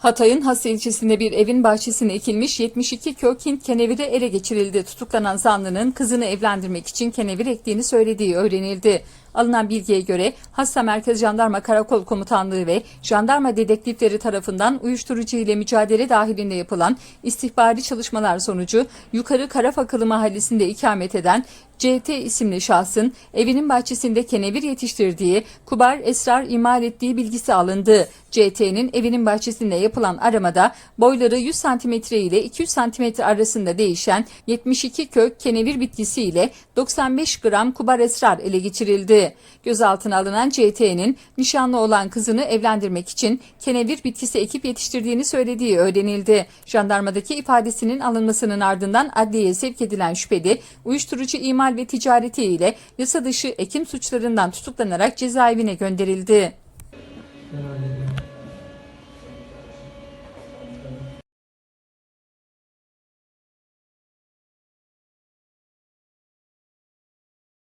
Hatay'ın Has ilçesinde bir evin bahçesine ekilmiş 72 kök Hint keneviri ele geçirildi. Tutuklanan zanlının kızını evlendirmek için kenevir ektiğini söylediği öğrenildi. Alınan bilgiye göre Hassa Merkez Jandarma Karakol Komutanlığı ve jandarma dedektifleri tarafından uyuşturucu ile mücadele dahilinde yapılan istihbari çalışmalar sonucu yukarı Karafakılı mahallesinde ikamet eden CT isimli şahsın evinin bahçesinde kenevir yetiştirdiği, kubar esrar imal ettiği bilgisi alındı. CT'nin evinin bahçesinde yapılan aramada boyları 100 cm ile 200 cm arasında değişen 72 kök kenevir bitkisi ile 95 gram kubar esrar ele geçirildi. Gözaltına alınan CT'nin nişanlı olan kızını evlendirmek için kenevir bitkisi ekip yetiştirdiğini söylediği öğrenildi. Jandarmadaki ifadesinin alınmasının ardından adliyeye sevk edilen şüpheli uyuşturucu imal ve ticareti ile yasa dışı ekim suçlarından tutuklanarak cezaevine gönderildi. Yani